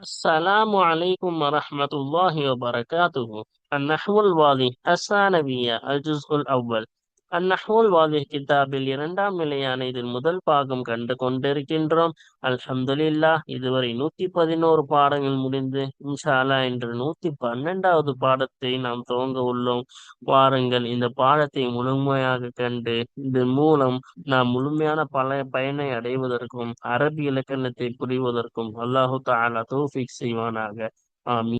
السلام عليكم ورحمة الله وبركاته. النحو الواضح. الثانوية الجزء الأول. அந்நஹூல் வாலிஹ் கிதாபில் இரண்டாம் நிலையான இதில் முதல் பாகம் கண்டு கொண்டிருக்கின்றோம். அல்ஹம்துலில்லா இதுவரை நூத்தி பதினோரு பாடங்கள் முடிந்து இன்ஷாலா இன்று நூத்தி பன்னெண்டாவது பாடத்தை நாம் துவங்க உள்ளோம். வாருங்கள் இந்த பாடத்தை முழுமையாக கண்டு இதன் மூலம் நாம் முழுமையான பல பயனை அடைவதற்கும் அரபி இலக்கணத்தை புரிவதற்கும் அல்லாஹு தாலா தோஃபிக் செய்வானாக. ஆமி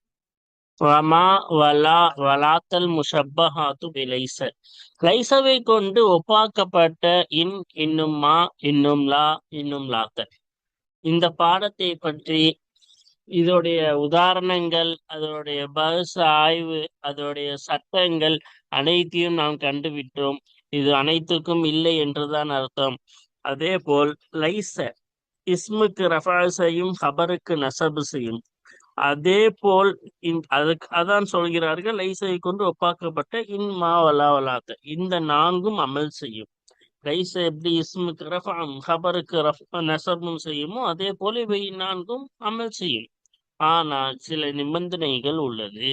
வமா வலா வலாத்தல் முஷப்பஹாத்து பிலைச. லைசவை கொண்டு ஒப்பாக்கப்பட்ட இன் இன்னும் மா இன்னும் லா இன்னும் லாத்த. இந்த பாடத்தை பற்றி இதோடைய உதாரணங்கள் அதோடைய பஸ் ஆய்வு அதோடைய சட்டங்கள் அனைத்தையும் நாம் கண்டுவிட்டோம். இது அனைத்துக்கும் இல்லை என்றுதான் அர்த்தம். அதே போல் லைச இஸ்முக்கு ரஃபா செய்யும் ஹபருக்கு நசபு செய்யும். அதே போல் அதுக்கு அதான் சொல்கிறார்கள் லைசை கொண்டு ஒப்பாக்கப்பட்ட இன் மா வலாத்த. இந்த நான்கும் அமல் செய்யும். லைச எப்படி இஸ்முக்கு ரஃபாம் ஹபருக்கு ரஃப் நசபும் செய்யுமோ அதே போல இவை நான்கும் அமல் செய்யும். ஆனால் சில நிபந்தனைகள் உள்ளது.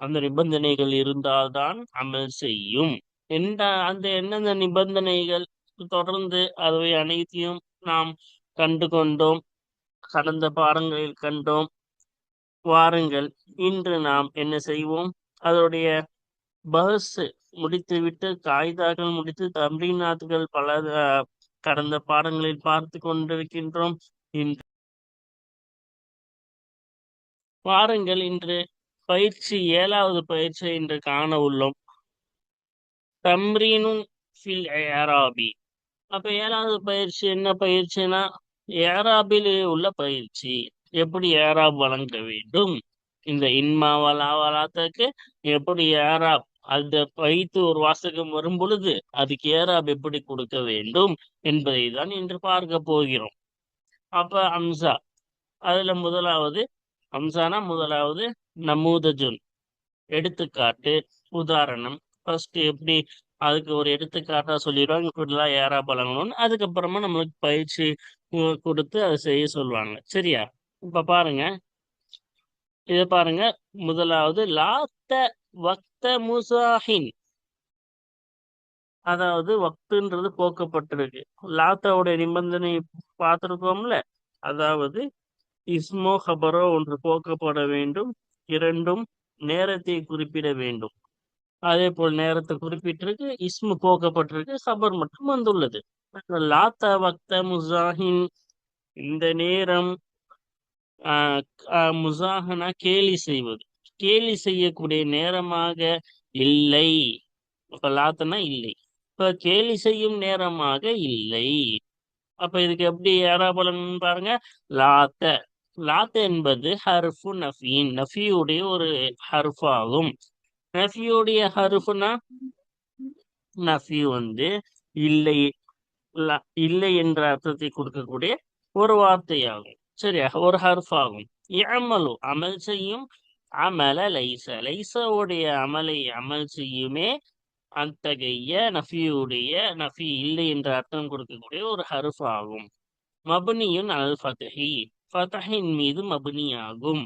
அந்த நிபந்தனைகள் இருந்தால்தான் அமல் செய்யும். எந்த அந்த என்னென்ன நிபந்தனைகள் தொடர்ந்து அவை அனைத்தையும் நாம் கண்டு கொண்டோம் கடந்த பாடங்களில் கண்டோம் வாருங்கள். இன்று நாம் என்ன செய்வோம்? அதனுடைய பஸ் முடித்துவிட்டு காய்தாக்கள் முடித்து தம்ரீநாத்துகள் பல கடந்த பாடங்களில் பார்த்து கொண்டிருக்கின்றோம். இன்று வாருங்கள். இன்று பயிற்சி ஏழாவது பயிற்சி இன்று காண உள்ளோம். தம்ரீனும் ஃபில் ஏராபி. அப்ப ஏழாவது பயிற்சி என்ன பயிற்சினா ஏராபிலே உள்ள பயிற்சி. எப்படி ஏராப் வழங்க வேண்டும்? இந்த இன்மா எப்படி ஏராப் அந்த வைத்து ஒரு வாசகம் வரும் பொழுது அதுக்கு ஏராப் எப்படி கொடுக்க வேண்டும் என்பதை தான் இன்று பார்க்க போகிறோம். அப்ப அம்சா அதுல முதலாவது அம்சானா முதலாவது நமூதஜுன். எடுத்துக்காட்டு உதாரணம் ஃபர்ஸ்ட் எப்படி அதுக்கு ஒரு எடுத்துக்காட்டா சொல்லிடுவாங்க இப்படிலாம் ஏரா பழங்கணும்னு அதுக்கப்புறமா நம்மளுக்கு பயிற்சி கொடுத்து அதை செய்ய சொல்லுவாங்க. சரியா? இப்ப பாருங்க. இத பாருங்க. முதலாவது லாத்த வக்த முசாஹின். அதாவது வக்துன்றது போக்கப்பட்டிருக்கு. லாத்தாவுடைய நிபந்தனை பார்த்துருக்கோம்ல? அதாவது இஸ்மோ ஹபரோ ஒன்று போக்கப்பட வேண்டும். இரண்டும் நேரத்தை குறிப்பிட வேண்டும். அதே போல் நேரத்தை குறிப்பிட்டிருக்கு. இஸ்மு போக்கப்பட்டிருக்கு. ஹபர் மட்டும் வந்துள்ளது. லாத்த வக்த முசாஹின் இந்த நேரம் முசாகனா கேலி செய்வது. கேலி செய்யக்கூடிய நேரமாக இல்லை. அப்ப லாத்தனா இல்லை. இப்ப கேலி செய்யும் நேரமாக இல்லை. அப்ப இதுக்கு எப்படி யாரா பாருங்க. லாத்த. லாத்த என்பது ஹர்ஃபு நஃபீன் நஃபியுடைய ஒரு ஹர்ஃப் ஆகும் நஃபியுடைய ஹர்ஃபுனா? நஃபி வந்து இல்லை. இல்லை என்ற அர்த்தத்தை கொடுக்கக்கூடிய ஒரு வார்த்தையாகும். சரியா ஒரு ஹர்ஃப் ஆகும் அமலு அமல் செய்யும் அமல லைச லைசவுடைய அமலை அமல் செய்யுமே அத்தகைய நஃபியுடைய நஃபி இல்லை என்ற அர்த்தம் கொடுக்கக்கூடிய ஒரு ஹர்ஃப் ஆகும் மபுனியுன் அல் ஃபதஹி ஃபதஹின் மீது மபுனி ஆகும்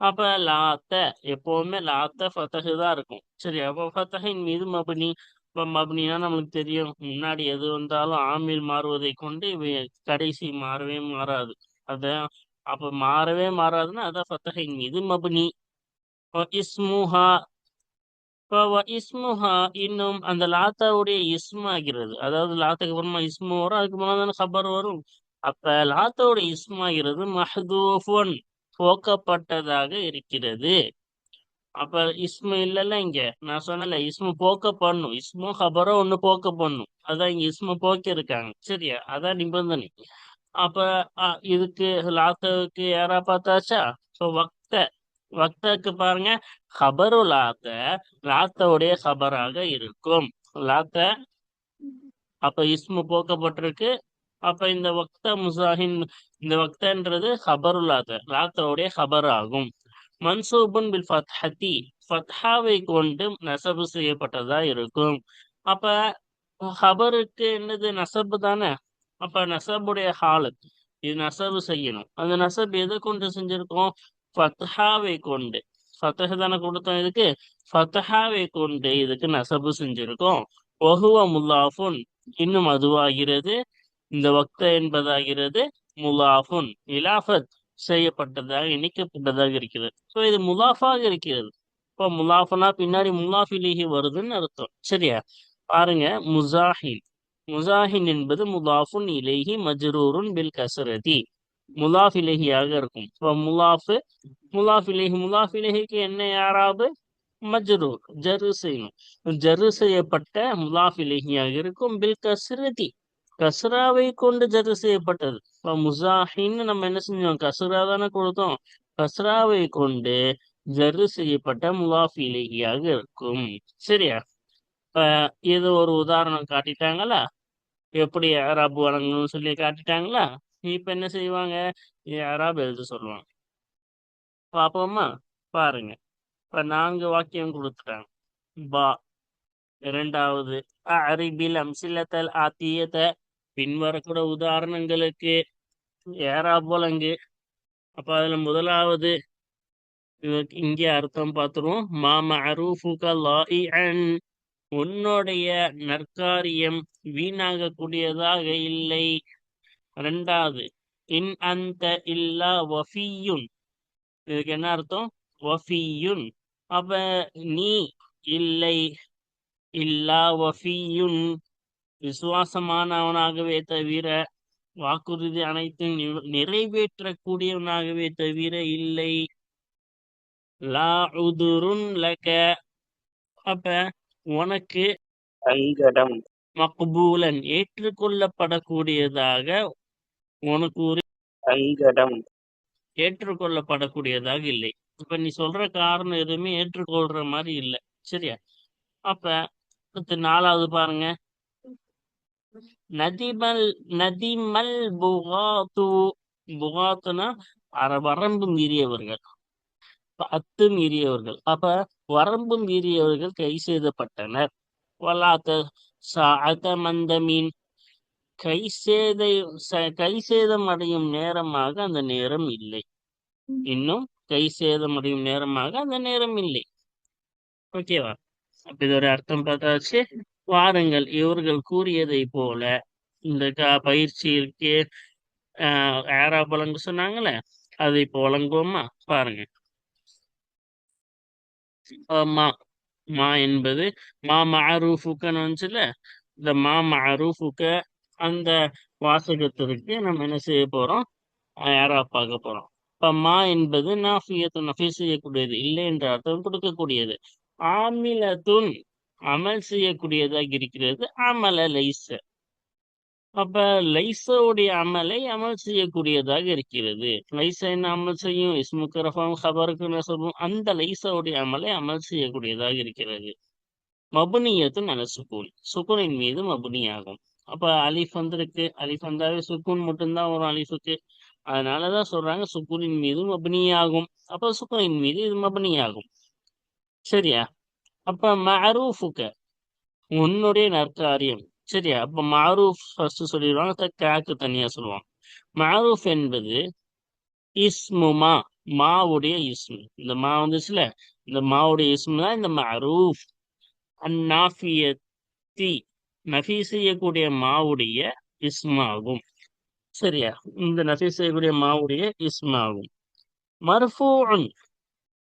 அப்ப லாத்த எப்பவுமே லாத்த ஃபதஹு தான் இருக்கும் சரி அப்போ ஃபதஹின் மீது மபுனி இப்போ மபுனினா நம்மளுக்கு தெரியும் முன்னாடி எது வந்தாலும் ஆமில் மாறுவதை கொண்டு இவை கடைசி மாறவே மாறாது அதான். அப்ப மாறவே மாறாதுன்னா அதான் ஃபத்தஹின் மீது மபுனி. இஸ்முஹா. இஸ்முஹா இன்னும் அந்த லாத்தாவுடைய இஸ்மு ஆகிறது. அதாவது லாத்துக்கு அப்புறமா இஸ்மு வரும் அதுக்கு முன்னாடி தானே ஹபர் வரும். அப்ப லாத்தாவுடைய இஸ்மு ஆகிறது மஹதூஃபுன். போக்கப்பட்டதாக இருக்கிறது. அப்ப இஸ்மு இல்லைல்ல இங்க. நான் சொன்னல இஸ்மு போக்க பண்ணும் இஸ்மு ஹபரோ ஒன்னு போக்க பண்ணும் அதான் இங்க இஸ்மு போக்க இருக்காங்க சரியா? அதான் நிபந்தனை. அப்ப இதுக்கு லாத்தவுக்கு யாரா பார்த்தாச்சா? ஸோ வக்த வக்தக்கு பாருங்க ஹபரு லாத்த லாத்தவுடைய ஹபராக இருக்கும். லாத்த அப்ப இஸ்மு போக்கப்பட்டிருக்கு. அப்ப இந்த வக்த முசாஹின் இந்த வக்தன்றது ஹபரு லாத்த லாத்தவுடைய ஹபர் ஆகும் மன்சூபன் பில் ஃபத்ஹதி ஃபத்ஹாவை கொண்டு நெசவு செய்யப்பட்டதா இருக்கும். அப்ப ஹபருக்கு என்னது நசபு தானே? அப்ப நசபுடைய ஹாலத் இது நசபு செய்யணும். அந்த நசப் எதை கொண்டு செஞ்சிருக்கோம்? ஃபத்ஹாவை கொண்டு. ஃபத்தஹ தானே கொடுத்தோம் இதுக்கு? ஃபத்தஹாவை கொண்டு இதுக்கு நசபு செஞ்சிருக்கோம். ஒஹுவ முல்லாஃபுன் இன்னும் அதுவாகிறது. இந்த வக்த என்பதாகிறது. முலாஃபுன். இலாஃபத் செய்யப்பட்டதாக இணைக்கப்பட்டதாக இருக்கிறது. ஸோ இது முலாஃபாக இருக்கிறது. இப்போ முலாஃபனா பின்னாடி முலாஃபிலிஹி வருதுன்னு அர்த்தம். சரியா? பாருங்க. முசாஹின். முசாஹின் என்பது முலாஃபுன் இலேஹி மஜ்ரூருன் பில் கசரதி முலாஃப் இலேஹியாக இருக்கும். இப்போ முலாஃபு முலாஃப் இலேஹி முலாஃப் இலேஹிக்கு என்ன யாராவது? மஜ்ரூர் ஜரு செய்யணும் ஜரு செய்யப்பட்ட முலாஃப் இலேஹியாக இருக்கும் பில் கசரதி கஸ்ராவை கொண்டு ஜரு செய்யப்பட்டது இப்போ முசாஹின்னு நம்ம என்ன செஞ்சோம்? கசரா தானே கொடுத்தோம். கசராவை கொண்டு ஜரு செய்யப்பட்ட முலாஃப் இலேஹியாக இருக்கும். சரியா? இப்ப இது ஒரு உதாரணம் காட்டிட்டாங்களா? எப்படி யாராப் வழங்கணும்னு சொல்லி காட்டிட்டாங்களா? இப்போ என்ன செய்வாங்க? யாராப் எழுத சொல்லுவாங்க. பாப்போமா? பாருங்க. இப்ப நான்கு வாக்கியம் கொடுத்துட்டாங்க. பா. இரண்டாவது அரிபில் அம்சிலத்தல் ஆத்தியத்தை பின்வரக்கூட உதாரணங்களுக்கு ஏறாப் வழங்கு. அப்ப அதுல முதலாவது இதுக்கு இங்கே அர்த்தம் பார்த்துருவோம் மா மரூஃபுக லாஇ அன் உன்னுடைய நற்காரியம் வீணாகக்கூடியதாக இல்லை. ரெண்டாவது இன் அந்த இல்லா வஃபியுன். இதுக்கு என்ன அர்த்தம்? வஃபியுன். அப்ப நீ இல்லை இல்லா வஃபியுன். விசுவாசமானவனாகவே தவிர வாக்குறுதி அனைத்தும் நிறைவேற்றக்கூடியவனாகவே தவிர இல்லை. லா உதுருன் லக. அப்ப உனக்கு சங்கடம். மக்பூலன் ஏற்றுக்கொள்ளப்படக்கூடியதாக உனக்கு ஒரு சங்கடம். ஏற்றுக்கொள்ளப்படக்கூடியதாக இல்லை. இப்ப நீ சொல்ற காரணம் எதுவுமே ஏற்றுக்கொள்ற மாதிரி இல்லை. சரியா? அப்ப அடுத்து நாலாவது பாருங்க. நதிமல் நதிமல் புகாத்து புகாத்துனா அர- வரம்பு மீறியவர்கள். அத்து மீறியவர்கள். அப்ப வரம்பு மீறியவர்கள் கை செய்தப்பட்டனர் வலாத்த சாஅத மந்தமீன் கை சேதை கை சேதம் அடையும் நேரமாக அந்த நேரம் இல்லை. இன்னும் கை சேதம் அடையும் நேரமாக அந்த நேரம் இல்லை. ஓகேவா அப்ப இது ஒரு அர்த்தம் பார்த்தாச்சு. வாருங்கள் இவர்கள் கூறியதை போல இந்த க- பயிற்சிக்கு ஆஹ் யாரா வழங்க சொன்னாங்களே அதை இப்போ பாருங்க. மா மா என்பது மா மஅரூஃபுக்கன்னு வந்துச்சுல இந்த மா மஅரூஃபுக்க அந்த வாசகத்திற்கு நம்ம என்ன செய்ய போறோம்? யாரா பார்க்க போறோம். இப்ப மா என்பது நாஃபியத்து நஃபி செய்யக்கூடியது இல்லை என்ற அர்த்தம் கொடுக்கக்கூடியது. ஆமிலத்துன் அமல் செய்யக்கூடியதாக இருக்கிறது அமல லைச அப்ப லைசவுடைய அமலை அமல் செய்யக்கூடியதாக இருக்கிறது. லைச என்ன அமல் செய்யும்? இஸ்முக்கரஃபம் ஹபருக்கு நசபும் அந்த லைசவுடைய அமலை அமல் செய்யக்கூடியதாக இருக்கிறது. மபுனியத்தும் நல்ல சுக்கூன் சுக்குனின் மீது மபுனியாகும். அப்ப அலிஃப் வந்திருக்கு. அலிஃப் வந்தாவே சுக்கூன் மட்டும்தான் வரும் அலிஃபுக்கு. அதனாலதான் சொல்றாங்க சுக்குனின் மீது மபுனியாகும். அப்ப சுக்குனின் மீது இது மபுனியாகும். சரியா? அப்ப மஅரூஃபுக்க உன்னுடைய நற்காரியம். சரியா? அப்ப மாரூஃப் ஃபர்ஸ்ட் சொல்லிடுவாங்க த கேக்கு தனியா சொல்லுவாங்க. மாரூஃப் என்பது இஸ்முமா மாவுடைய இஸ்மு. இந்த மா வந்துச்சுல இந்த மாவுடைய இஸ்மு தான் இந்த மாரூஃப். அந்நாஃபியத்தி நஃபி செய்யக்கூடிய மாவுடைய இஸ்மாகும். சரியா? இந்த நஃபி செய்யக்கூடிய மாவுடைய இஸ்மாகும். மர்ஃபூன்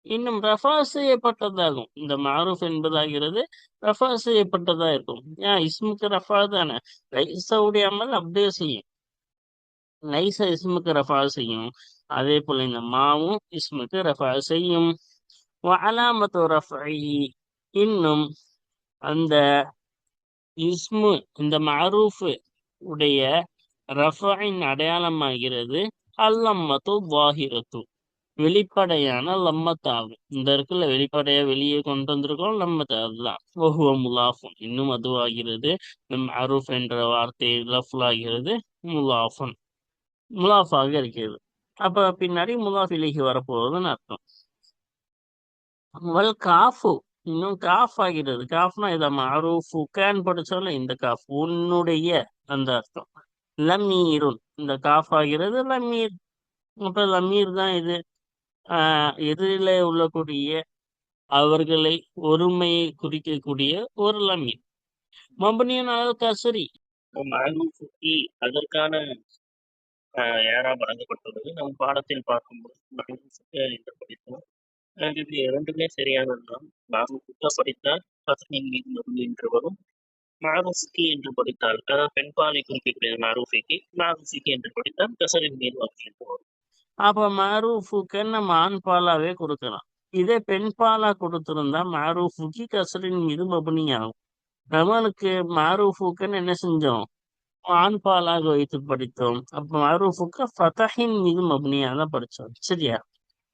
இன்னும் ரஃபா செய்யப்பட்டதாகும். இந்த மாரூஃப் என்பதாகிறது ரஃபா செய்யப்பட்டதா இருக்கும். ஏன்? இஸ்முக்கு ரஃபா தானே. லைச அமல் அப்படியே செய்யும். லைசா இஸ்முக்கு ரஃபா செய்யும். அதே போல இந்த மாவும் இஸ்முக்கு ரஃபா செய்யும். அலாமத்து ரஃபை. இன்னும் அந்த இஸ்மு இந்த மாரூஃப் உடைய ரஃபின் அடையாளமாகிறது. அல்லம்மத்து வாஹிரத்து வெளிப்படையான லம்மத்தாகும் இந்த இருக்குல்ல வெளிப்படையா வெளியே கொண்டு வந்திருக்கோம் லம்மத் அதுதான் ஒஹுவ முலாஃபுன். இன்னும் அதுவாகிறது. நம் அரூஃப் என்ற வார்த்தை லஃப்லாகிறது. முலாஃபுன். முலாஃபாக இருக்கிறது. அப்ப பின்னாடி முலாஃப் இலகி வரப்போகுதுன்னு அர்த்தம். வல் காஃபு. இன்னும் காஃப் ஆகிறது. காஃப்னா இதை மாரூஃபு கேன் படிச்சோம்ல இந்த காஃப். உன்னுடைய அந்த அர்த்தம். லமீருன். இந்த காஃப் ஆகிறது லமீர். அப்ப லமீர் தான் இது. எதிரிலே உள்ளக்கூடிய அவர்களை ஒருமையை குறிக்கக்கூடிய ஒரு லமீர் மம்பனியன் அல் கசரி மரூஃபுக்கு அதற்கான யாரா வழங்கப்பட்டுள்ளது. நம் பாடத்தில் பார்க்கும்போது மரூஃபுக்கு என்று படித்தோம். இது இரண்டுமே சரியானதுதான் மாறுசுக்கா படித்தால் பசனின் மீது மருந்து என்று வரும். மாருசுக்கி என்று படித்தால் அதாவது பெண்பாலை குறிக்கக்கூடிய மாரூசிக்கு மாருசிக்கு என்று படித்தால் கசரின் மீது மருந்து என்று வரும். அப்ப மாரூஃபுக்கு நம்ம ஆண் பாலாவே கொடுக்கலாம். இதே பெண் பாலா கொடுத்துருந்தா மாரூஃபுக்கு கசரின் மீது மபுனி ஆகும். நம்மளுக்கு மாரூஃபுக்குன்னு என்ன செஞ்சோம்? ஆண் பாலாக வைத்து படித்தோம். அப்ப மாரூஃபுக்கு ஃபதஹின் மீது மபுனியாக தான் படிச்சோம் சரியா?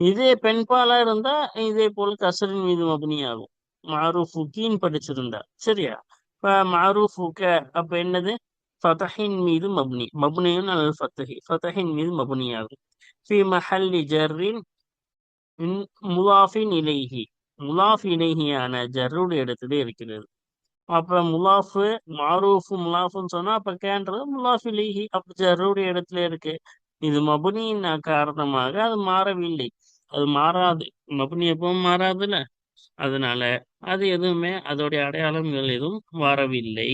இதே பெண் பாலா இருந்தா இதே போல கசரின் மீது மபுனி ஆகும். மாரூஃபுக்கின்னு படிச்சிருந்தா. சரியா? மாரூஃபுக்க அப்ப என்னது? ஃபதஹின் மீது மபுனி. மபுனியும் அல்லது ஃபத்தஹி ஃபதஹின் மீது மப்னி ஆகும். ஃபி மஹல்லி ஜர்ரின் முலாஃபின் இலைஹி முலாஃப் இலைஹியான ஜர்ருடைய இடத்துல இருக்கிறது. அப்ப முலாஃபு மாரூஃபு முலாஃபுன்னு சொன்னா அப்ப கேன்றது முலாஃப் இலைஹி அப்ப ஜர்ருடைய இடத்துல இருக்கு. இது மபுனியின் காரணமாக அது மாறவில்லை. அது மாறாது. மபுனி எப்பவும் மாறாதுல்ல. அதனால அது எதுவுமே அதோடைய அடையாளங்கள் எதுவும் வரவில்லை.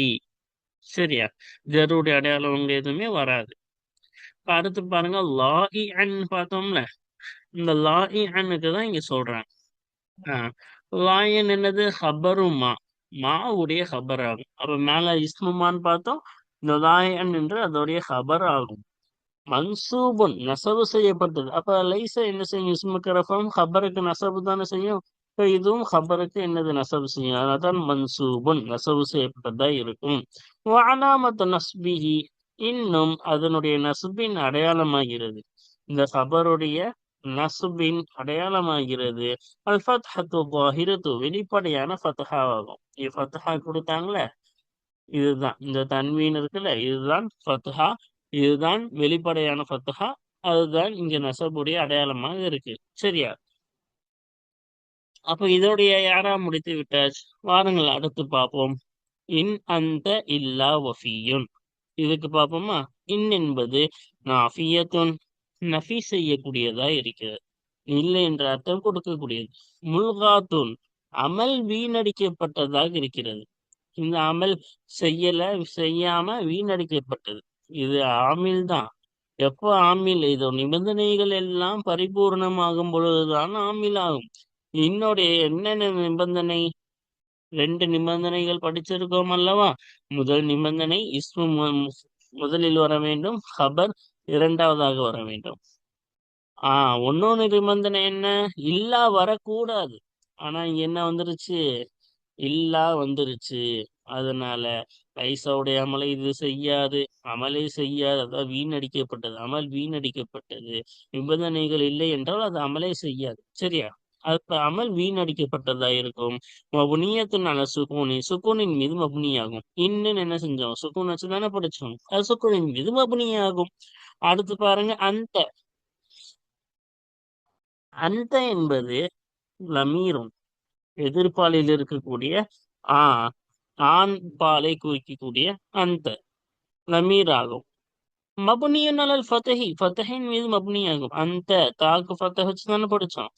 சரியா? ஜருடைய அடையாளங்கள் எதுவுமே வராது. அடுத்து பாருங்க லா இ அன் பார்த்தோம்ல இந்த லா இ அன்னுக்கு தான் இங்க சொல்றாங்க. ஆஹ் லாயன் என்னது? ஹபருமா மாவுடைய ஹபர் ஆகும் அப்ப மேல இஸ்முமான்னு பார்த்தோம் இந்த லாயன் என்று அதோடைய ஹபர் ஆகும் மன்சூபுன் நெசவு செய்யப்பட்டது. அப்ப லைச என்ன செய்யும்? இஸ்முக்கு ரஃபம் ஹபருக்கு நசவு தானே செய்யும்? இப்போ இதுவும் ஹபருக்கு என்னது நெசவு செய்யும்? அதான் மன்சூபுன் நெசவு செய்யப்பட்டதா இருக்கும். வானாமத்து நஸ்பிஹி இன்னும் அதனுடைய நசுபின் அடையாளமாகிறது. இந்த ஹபருடைய நசுபின் அடையாளமாகிறது. அல் ஃபத்ஹத்து பாஹிரத்து வெளிப்படையான ஃபத்ஹாவாகும். இது ஃபத்ஹா கொடுத்தாங்களே? இதுதான். இந்த தன்வீன் இருக்குல்ல இதுதான் ஃபத்ஹா. இதுதான் வெளிப்படையான ஃபத்துஹா அதுதான் இங்க நசபுடைய அடையாளமாக இருக்கு. சரியா? அப்ப இதோடைய யாரா முடித்து விட்டாச்சு வாருங்கள் அடுத்து பார்ப்போம். இன் அந்த இல்லா வஃபியுன். இதுக்கு பார்ப்போமா இன் என்பது நாஃபியத்துன் நஃபி செய்யக்கூடியதா இருக்கிறது. இல்லை என்ற அர்த்தம் கொடுக்கக்கூடியது. முல்காத்துன் அமல் வீணடிக்கப்பட்டதாக இருக்கிறது. இந்த அமல் செய்யல செய்யாம வீணடிக்கப்பட்டது. இது ஆமில் தான். எப்போ ஆமில்? இது நிபந்தனைகள் எல்லாம் பரிபூர்ணமாகும் பொழுதுதான் ஆமில் ஆகும். இன்னொடைய என்னென்ன நிபந்தனை? ரெண்டு நிபந்தனைகள் படிச்சிருக்கோம் அல்லவா? முதல் நிபந்தனை இஸ்மு முதலில் வர வேண்டும் ஹபர் இரண்டாவதாக வர வேண்டும். ஆஹ் ஒன்னொன்னு நிபந்தனை என்ன? இல்லா வரக்கூடாது. ஆனா இங்க என்ன வந்துருச்சு? இல்லா வந்துருச்சு. அதனால லைசாவுடைய அமலை இது செய்யாது அமலை செய்யாது. அதாவது வீணடிக்கப்பட்டது. அமல் வீணடிக்கப்பட்டது. நிபந்தனைகள் இல்லை என்றால் அது அமலே செய்யாது. சரியா? அப்ப அமல் வீணடிக்கப்பட்டதா இருக்கும். மபுனியத்தினால சுகூனி சுகூனின் மீது மபுனியாகும். இன்னும் என்ன செஞ்சோம்? சுகூன் வச்சு தானே படிச்சோம். அது சுகூனின் மீது மபுனியாகும். அடுத்து பாருங்க அந்த அந்த என்பது லமீரும் எதிர்பாலில் இருக்கக்கூடிய ஆஹ் ஆண் பாலை குறிக்கக்கூடிய அந்த லமீர் ஆகும் மபுனியன் அலல் ஃபத்தஹி ஃபத்தஹின் மீது மபுனியாகும். அந்த தாக்கு ஃபத்தஹ் வச்சு தானே படிச்சோம்.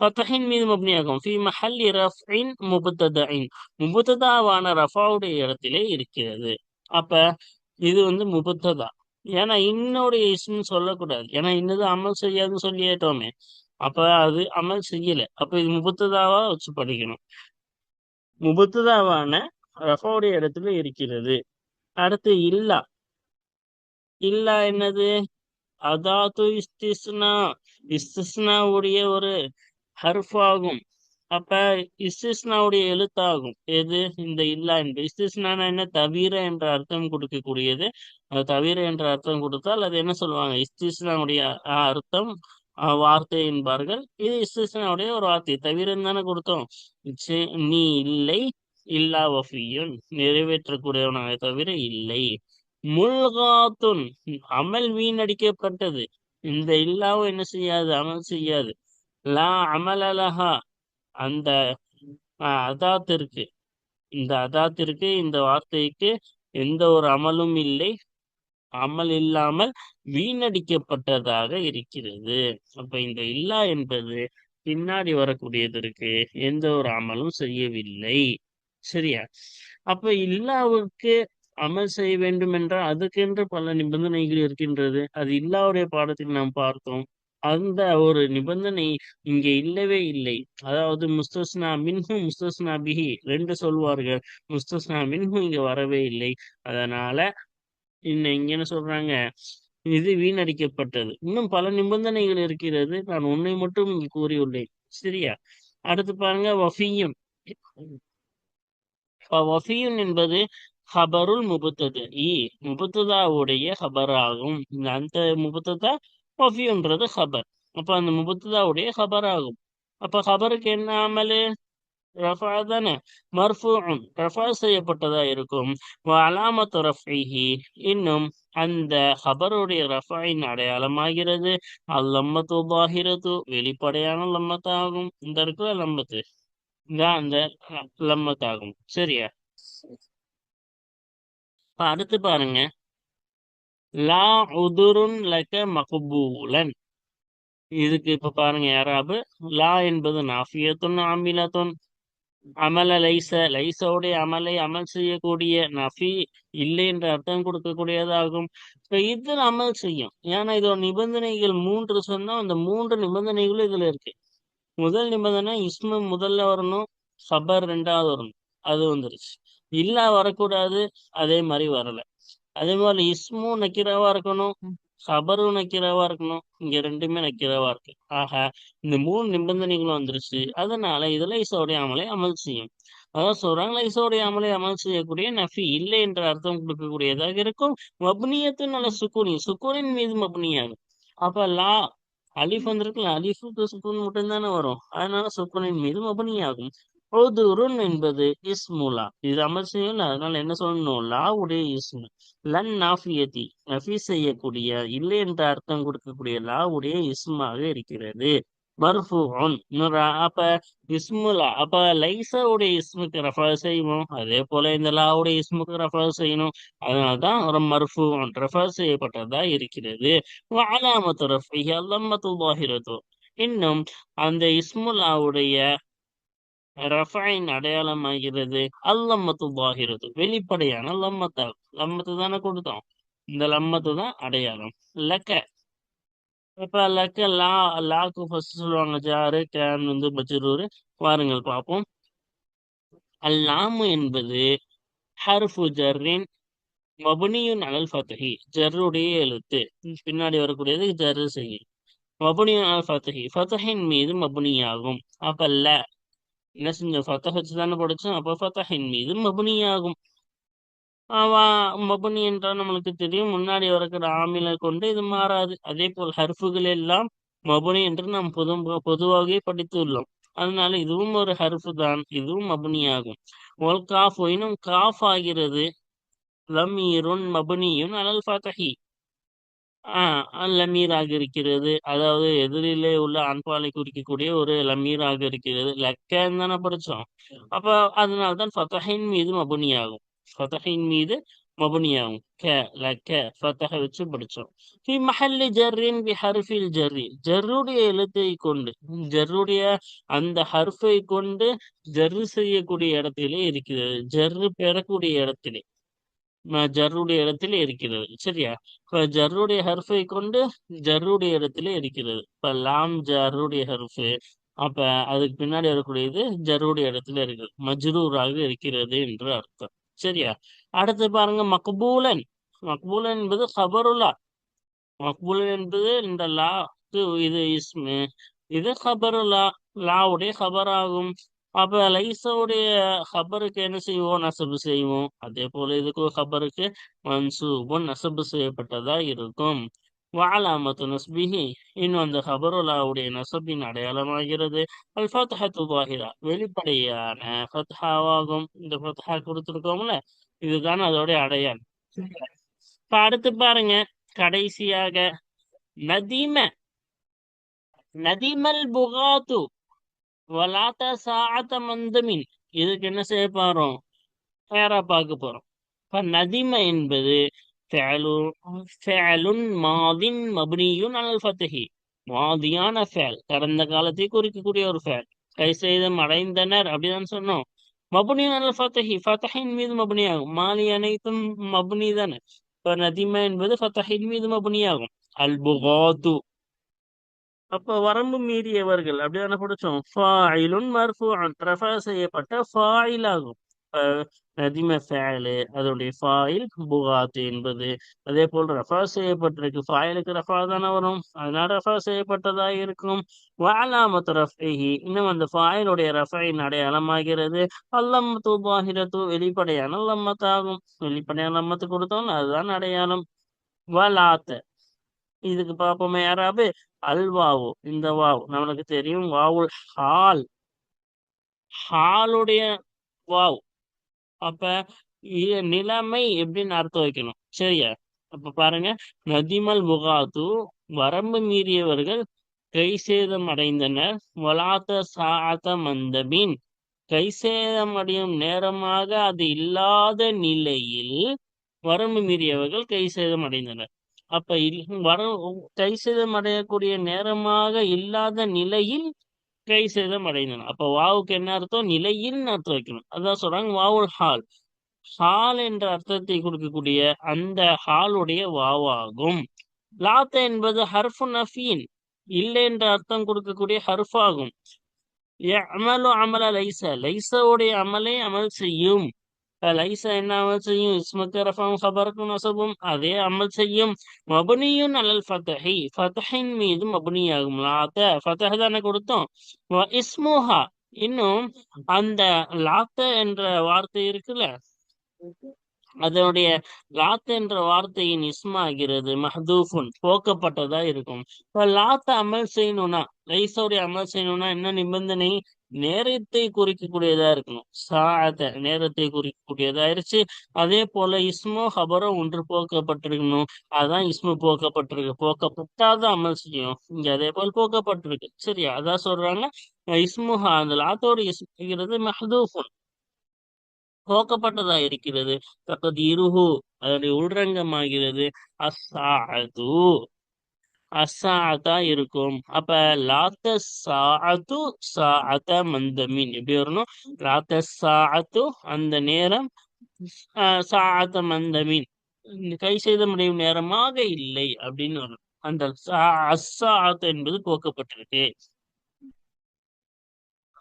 ஃபத்தஹின் மீது மபுனியாகும் ஃபி மஹல்லி ரஃபின் முபத்ததின் முபத்ததாவான ரஃபாவுடைய இடத்திலே இருக்கிறது அப்ப இது வந்து முபத்ததா ஏன்னா இன்னுடைய இஸ்மு சொல்லக்கூடாது ஏன்னா இன்னது அமல் செய்யாதுன்னு சொல்லிட்டோமே அப்ப அது அமல் செய்யல அப்ப இது முபத்ததாவா வச்சு படிக்கணும் முபத்ததாவான ரஃபாவுடைய இடத்துல இருக்கிறது அடுத்து இல்லா இல்லா என்னது அதாத்து இஸ்திஸ்னா இஸ்திஸ்னாவுடைய ஒரு ஹர்ஃப் ஆகும் அப்ப இஸ்திஸ்னாவுடைய எழுத்தாகும். எது? இந்த இல்லா என்று இஸ்திஸ்னானா என்ன? தவிர என்ற அர்த்தம் கொடுக்கக்கூடியது. தவிர என்ற அர்த்தம் கொடுத்தால் அது என்ன சொல்லுவாங்க? இஸ்திஸ்னாவுடைய அர்த்தம் வார்த்தை என்பார்கள். இது இஸ்திஸ்னாவுடைய ஒரு வார்த்தை. தவிர தானே கொடுத்தோம். நீ இல்லை இல்லா வஃபியுன். நிறைவேற்றக்கூடியவனாக தவிர இல்லை. முல்காத்துன். அமல் வீணடிக்கப்பட்டது. இந்த இல்லாவும் என்ன செய்யாது? அமல் செய்யாது. லா அமலலஹா. அந்த அதாத்திற்கு. இந்த அதாத்திற்கு இந்த வார்த்தைக்கு எந்த ஒரு அமலும் இல்லை. அமல் இல்லாமல் வீணடிக்கப்பட்டதாக இருக்கிறது. அப்ப இந்த இல்லா என்பது பின்னாடி வரக்கூடியதற்கு எந்த ஒரு அமலும் செய்யவில்லை. சரியா? அப்ப இல்லாவுக்கு அமல் செய்ய வேண்டும் என்றால் அதுக்கென்று பல நிபந்தனைகள் இருக்கின்றது. அது இல்லாவுடைய பாடத்தில் நாம் பார்த்தோம். அந்த ஒரு நிபந்தனை இங்கே இல்லவே இல்லை. அதாவது முஸ்தஸ்னா மின்ஹு முஸ்தஸ்னா பிஹி ரெண்டு சொல்வார்கள். முஸ்தஸ்னா மின்ஹு இங்க வரவே இல்லை. அதனால இன்னும் இங்க என்ன சொல்றாங்க? இது வீணடிக்கப்பட்டது. இன்னும் பல நிபந்தனைகள் இருக்கிறது. நான் உன்னை மட்டும் கூறியுள்ளேன். சரியா? அடுத்து பாருங்க வஃபியும். வஃபியுன் என்பது ஹபருல் முபத்தது. இ முபத்ததாவுடைய ஆகும் அந்த முபத்ததா வஃபியுன்றது ஹபர் அப்ப அந்த முபத்ததாவுடைய ஹபர் ஆகும் அப்ப ஹபருக்கு என்ன அமலு? ரஃபா தானே. மர்ஃபூன் ரஃபா செய்யப்பட்டதா இருக்கும். அலாமத்து ரஃபிஹி இன்னும் அந்த ஹபருடைய ரஃபாயின் அடையாளமாகிறது. அல்லம்மத்து பாஹிரத்து வெளிப்படையான லம்மத்தாகும் இந்த இருக்கிற லம்மத்து தான் அந்த லம்மத்தாகும் சரியா? அடுத்து பாருங்க. லா உதுருன் லக மகபூலன். இதுக்கு இப்ப பாருங்க யாராபு? லா என்பது நாஃபியத்துன் ஆமிலத்துன். அமல லைச லைசோடைய அமலை அமல் செய்யக்கூடிய நஃபி இல்லை என்ற அர்த்தம் கொடுக்கக்கூடியதாகும். இப்ப இது அமல் செய்யும். ஏன்னா இதோட நிபந்தனைகள் மூன்று சொன்னா அந்த மூன்று நிபந்தனைகளும் இதுல இருக்கு. முதல் நிபந்தனை இஸ்மு முதல்ல வரணும் சபர் ரெண்டாவது வரணும். அது வந்துருச்சு. இல்லா வரக்கூடாது அதே மாதிரி வரல. அதே மாதிரி இஸ்மும் நக்கிராவா இருக்கணும் சபரும் நக்கிராவா இருக்கணும். இங்க ரெண்டுமே நக்கிராவா இருக்கு. ஆக இந்த மூணு நிபந்தனைகளும் வந்துருச்சு. அதனால இதுல இசோடைய அமலை அமல் செய்யும். அதான் சொல்றாங்க லைசோடைய அமலை அமல் செய்யக்கூடிய நஃபி இல்லை என்ற அர்த்தம் கொடுக்கக்கூடியதாக இருக்கும். மப்னியத்து நல்ல சுக்கூனி. சுக்கூனின் மீது மப்னியாகும் அப்ப லா அலிஃப் வந்திருக்குல்ல அலிஃபுக்கு சுக்கூன் மட்டும் தானே வரும். அதனால சுக்கூனின் மீது மபனியாகும். உதுருன் என்பது இஸ்முலா. இது அமர்சியம் அதனால என்ன சொல்லணும்? லாவுடைய இஸ்மு. லன் நாஃபியதி. நஃபி செய்யக்கூடிய இல்லை என்ற அர்த்தம் கொடுக்கக்கூடிய லாவுடைய இஸ்மாக இருக்கிறது. மர்ஃபூன் அப்ப இஸ்முலா. அப்ப லைசாவுடைய இஸ்முக்கு ரெஃபர் செய்வோம். அதே போல இந்த லாவுடைய இஸ்முக்கு ரெஃபர் செய்யணும். அதனால்தான் ஒரு மர்ஃபூன் ரெஃபர் செய்யப்பட்டதா இருக்கிறது. அலாமத்து ரஃபி அல்லம்மத்து இன்னும் அந்த இஸ்முலாவுடைய ரஃபாயின் அடையாளமாகிறது. அல்லம்மத்து தாகிறது வெளிப்படையான லம்மத்தா லம்மத்து தானே கொடுத்தோம். இந்த லம்மத்து தான் அடையாளம். லக்க. இப்ப லக்க லா லாக்கு ஃபர்ஸ்ட் சொல்லுவாங்க. ஜாரு கேன் வந்து பஜ்ரூர். வாருங்கள் பார்ப்போம். அல்லாமு என்பது ஹர்ஃபு ஜர்ரின் மபுனியுன் அனல் ஃபத்தஹி. ஜர்ருடைய எழுத்து. பின்னாடி வரக்கூடியது ஜர்ரு செய்யும் மபுனியுன் அல் ஃபத்தஹி. ஃபத்தஹின் மீது மபுனியாகும். அப்ப ல. என்ன செஞ்சோம் ஃபத்தஹ் வச்சு தானே படிச்சோம் அப்போ ஃபத்தஹின் மீது மபுனியாகும். மபுனி என்றால் நம்மளுக்கு தெரியும். முன்னாடி வரக்கிற ஆமில கொண்டு இது மாறாது. அதே போல் ஹர்ஃபுகள் எல்லாம் மபுனி என்று நாம் பொது பொதுவாகவே படித்து உள்ளோம் அதனால இதுவும் ஒரு ஹர்ஃபு தான். இதுவும் மபுனியாகும். ஒல் காஃப் இன்னும் காஃப் ஆகிறது. லம் ஈருன் மபுனியும் அலல் ஃபதஹி ஆஹ் லமீராக இருக்கிறது. அதாவது எதிரிலே உள்ள ஆண்பாலை குறிக்கக்கூடிய ஒரு லமீராக இருக்கிறது. லக்கன்னு தானே படிச்சோம். அப்ப அதனால்தான் ஃபதஹின் மீது மபுனியாகும். ஃபதஹின் மீது மபுனியாகும். க லக்க ஃபதஹ வச்சு படிச்சோம். ஃபி மஹல்லி ஜர்ரின் பி ஹர்ஃபில் ஜர்ரி. ஜர்ருடைய எழுத்தை கொண்டு ஜர்ருடைய அந்த ஹர்ஃபை கொண்டு ஜர்ரு செய்யக்கூடிய இடத்திலே இருக்கிறது. ஜர்ரு பெறக்கூடிய இடத்திலே. ஜர்ருடைய இடத்துல இருக்கிறது. சரியா? இப்போ ஜர்ருடைய ஹர்ஃபை கொண்டு ஜர்ருடைய இடத்துல இருக்கிறது. இப்ப லாம் ஜர்ருடைய ஹர்ஃபு அப்ப அதுக்கு பின்னாடி வரக்கூடியது ஜருடைய இடத்துல இருக்குது மஜ்ரூராக இருக்கிறது என்று அர்த்தம். சரியா? அடுத்து பாருங்க மக்பூலன். மக்பூலன் என்பது ஹபருல்லா மக்பூலன் என்பது இந்த லா இது இஸ்மு. இது ஹபருல்லா லாவுடைய ஹபராகும் அப்ப லைசாவுடைய ஹபருக்கு என்ன செய்வோம்? நசபு செய்வோம். அதே போல இதுக்கும் ஹபருக்கு மன்சூபும் நசபு செய்யப்பட்டதா இருக்கும். வாலாமத்து நஸ்பிஹி. இன்னும் அந்த ஹபருலாவுடைய நசபின் அடையாளமாகிறது. அல் ஃபத்ஹா வெளிப்படையான ஃபத்ஹாவாகும். இந்த ஃபத்ஹா கொடுத்துருக்கோம்ல? இதுதான் அதோடைய அடையாளம். இப்ப அடுத்து பாருங்க. கடைசியாக நதிம. நதிமல் புகாத்து வலாத்த சாத்த மந்தமின். இதுக்கு என்ன செய்ய போறோம்? நேரா பார்க்க போறோம். இப்ப நதிம என்பது மாதின் மபுனியும் அனல் ஃபதஹி மாதியான ஃபேல் கடந்த காலத்தை குறிக்கக்கூடிய ஒரு ஃபேல். கை செய்தம் அடைந்தனர் அப்படிதான் சொன்னோம். மபுனியும் அலல் ஃபத்தஹி ஃபத்தஹின் மீது மபுனியாகும். மாலி அனைத்தும் மபுனி தானே இப்ப நதிம என்பது ஃபத்தஹின் மீது மபுனியாகும். அல் புகாத்து. அப்ப வரம்பு மீறியவர்கள் அப்படிதானே படிச்சோம். ஃபாயிலுன் மர்ஃபூன் ரெஃபர் செய்யப்பட்ட ஃபாயில் ஆகும் நதிம ஃபேலு அதனுடைய ஃபாயில் புகாத்து என்பது. அதே போல் ரஃபா செய்யப்பட்டிருக்கு. ஃபாயிலுக்கு ரஃபா தானே வரும். அதனால ரஃபா செய்யப்பட்டதா இருக்கும். வாலாமத் ரஃபைஹி இன்னும் அந்த ஃபாயிலுடைய ரஃபையின் அடையாளமாகிறது. அல்லம்மத்து பாகிரத்து வெளிப்படையான லம்மத்தாகும் வெளிப்படையான லம்மத்து கொடுத்தோம் அதுதான் அடையாளம். வலாத்த. இதுக்கு பார்ப்போமே யாராவது? அல்வாவு. இந்த வாவ். நம்மளுக்கு தெரியும் வாவுல் ஹால். ஹாலுடைய வாவ். அப்ப நிலைமை எப்படின்னு அர்த்தம் வைக்கணும். சரியா? அப்ப பாருங்க. நதிமல் புகாத்து வரம்பு மீறியவர்கள் கை சேதம் அடைந்தனர். வலாத்த சாத்த மந்தபின். கை சேதம் அடையும் நேரமாக அது இல்லாத நிலையில் வரம்பு மீறியவர்கள் கை சேதம் அடைந்தனர். அப்ப வர கை சேதம் அடையக்கூடிய நேரமாக இல்லாத நிலையில் கை சேதம் அப்ப வாவுக்கு என்ன அர்த்தம்? நிலையில் அர்த்தம் வைக்கணும். அதான் சொல்றாங்க வாவுல் ஹால். ஹால் என்ற அர்த்தத்தை கொடுக்கக்கூடிய அந்த ஹாலுடைய வாவாகும். லாத்த என்பது ஹர்ஃபு நஃபீன் இல்லை என்ற அர்த்தம் கொடுக்கக்கூடிய ஹர்ஃப் ஆகும் அமலு அமல லைச. லைசவுடைய அமலை அமல் செய்யும். லைச என்ன அமல் செய்யும் இஸ்மத் ரஃபம் ஹபருக்கும் நசபும் அதே அமல் செய்யும். மபுனியும் அலல் ஃபதஹி. ஃபதஹின் மீது மபுனியாகும். லாத்த ஃபதஹ் தானே கொடுத்தோம். இஸ்முஹா. இன்னும் அந்த லாத்த என்ற வார்த்தை இருக்குல்ல? அதனுடைய லாத் என்ற வார்த்தையின் இஸ்மா ஆகிறது மஹதூஃபுன் போக்கப்பட்டதா இருக்கும். இப்ப லாத்த அமல் செய்யணும்னா லைசோடைய அமல் செய்யணும்னா என்ன நிபந்தனை? நேரத்தை குறிக்கக்கூடியதா இருக்கணும். சாத்த நேரத்தை குறிக்கக்கூடியதா இருச்சு அதே போல இஸ்மோ ஹபரோ ஒன்று போக்கப்பட்டிருக்கணும். அதான் இஸ்மு போக்கப்பட்டிருக்கு. போக்கப்பட்டாதான் அமல் செய்யும். இங்க அதே போல் போக்கப்பட்டிருக்கு. சரியா? அதான் சொல்றாங்க. இஸ்முஹா அந்த லாத்தோட இஸ்முங்கிறது மஹதூஃபுன். போக்கப்பட்டதா இருக்கிறது. தகதீருஹு அதனுடைய உள்ரங்கமாகிறது. அசாது அஸ்ஸாஅத்தா இருக்கும். அப்ப லாத்த சாஅத்து சாஅத்த மந்தமின். எப்படி வரணும்? லாத்த சாஅத்து அந்த நேரம் ஆஹ், மந்தமின். கை செய்த முடியும் நேரமாக இல்லை அப்படின்னு வரும். அந்த அஸ்ஸாஅத்து என்பது போக்கப்பட்டிருக்கு.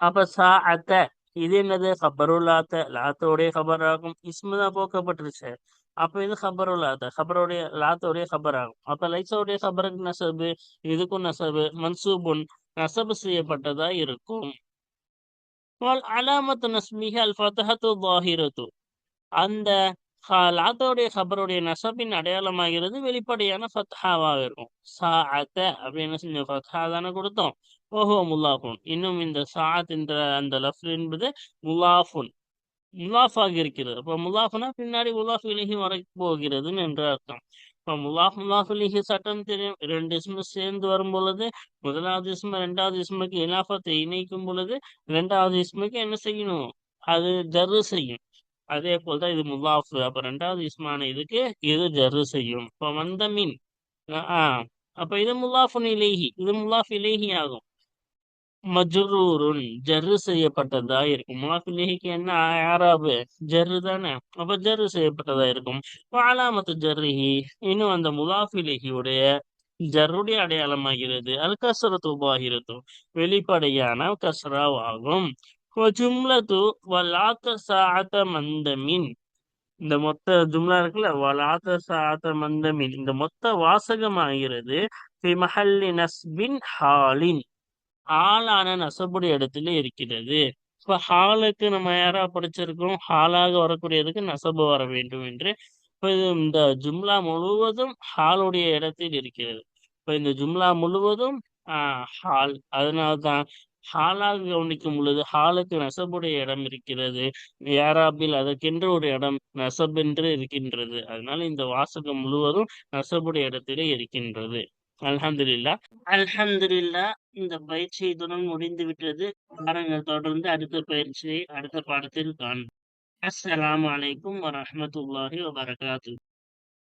அப்ப சாஅத்த இது என்னது? ஹபருல்லாத்த லாத்தோடைய ஹபராகும் இஸ்மு தான் போக்கப்பட்டுருச்சு அப்ப இது ஹபருல்லாத்த ஹபருடைய லாத்தோடைய ஆகும் அப்ப லைசோடைய ஹபருக்கு நசபு இதுக்கும் நசபு மன்சூபுன் நசபு செய்யப்பட்டதா இருக்கும் அலாமத்து நஸ்மிஹி அல் ஃபத்தஹத்து தாஹிரத்து அந்த லாத்தோடைய ஹபருடைய நசபின் அடையாளமாகிறது வெளிப்படையான ஃபத்ஹாவாக இருக்கும் சா அத்த அப்படின்னு செஞ்ச ஃபத்ஹா தானே கொடுத்தோம் ஓஹோ முல்லாஃபுன். இன்னும் இந்த சாத் என்ற அந்த லஃப் என்பது முலாஃபுன் முலாஃபாக இருக்கிறது. அப்போ முலாஃபுனா பின்னாடி முலாஃப் இலகி வர போகிறதுன்னு என்று அர்த்தம். இப்ப முலாஃப் முலாஃப் இலகி சட்டம் தெரியும். ரெண்டு இஸ்மு சேர்ந்து வரும் பொழுது முதலாவது இஸ்மு ரெண்டாவது இஸ்முக்கு இலாஃபத்தை இணைக்கும் பொழுது ரெண்டாவது இஸ்முக்கு என்ன செய்யணும்? அது ஜர்ரு செய்யும். அதே போல் தான் இது முலாஃப் அப்போ ரெண்டாவது இஸ்மான இதுக்கு இது ஜர்ரு செய்யும். இப்போ வந்த மீன் ஆஹ் அப்ப இது முல்லாஃபுன் இலேஹி. இது முல்லாஃப் இலேஹி ஆகும். மஜ்ரூருன் ஜர்ரு செய்யப்பட்டதா இருக்கும். முலாஃபிலேஹிக்கு என்ன ஆராபு ஜர்ரு தானே? அப்ப ஜர்ரு செய்யப்பட்டதா இருக்கும். அலாமத்து ஜர்ரிஹி இன்னும் அந்த முலாஃபிலேஹியுடைய ஜர்ருடைய அடையாளமாகிறது. அல் கசரத்து உபாகிறது வெளிப்படையான கசராவாகும் ஜும்லத்து வலாத்த சாத்த மந்தமின். இந்த மொத்த ஜும்லா இருக்குல்ல? வலாத்த சாத்த மந்தமின். இந்த மொத்த வாசகம் ஆகிறது ஹாலின். ஆளான நசபுடைய இடத்துல இருக்கிறது. இப்ப ஹாலுக்கு நம்ம யாரா படிச்சிருக்கோம்? ஹாலாக வரக்கூடியதுக்கு நசபு வர வேண்டும் என்று. இப்ப இது இந்த ஜும்லா முழுவதும் ஹாலுடைய இடத்தில் இருக்கிறது. இப்ப இந்த ஜும்லா முழுவதும் ஆஹ் ஹால். அதனால்தான் ஹாலாக கவனிக்கும் பொழுது ஹாலுக்கு நசபுடைய இடம் இருக்கிறது. ஏராபில் அதற்கென்று ஒரு இடம் நசபென்று இருக்கின்றது. அதனால இந்த வாசகம் முழுவதும் நசபுடைய இடத்திலே இருக்கின்றது. அல்ஹம்துல்லா அல்ஹம்துல்லா இந்த பயிற்சி இதுடன் முடிந்து விட்டது. பாருங்கள் தொடர்ந்து அடுத்த பயிற்சியை அடுத்த பாடத்தில் காண்போம் அஸ்ஸலாம் வலைக்கும் வரமத்துல்லாஹி வபரகாத்து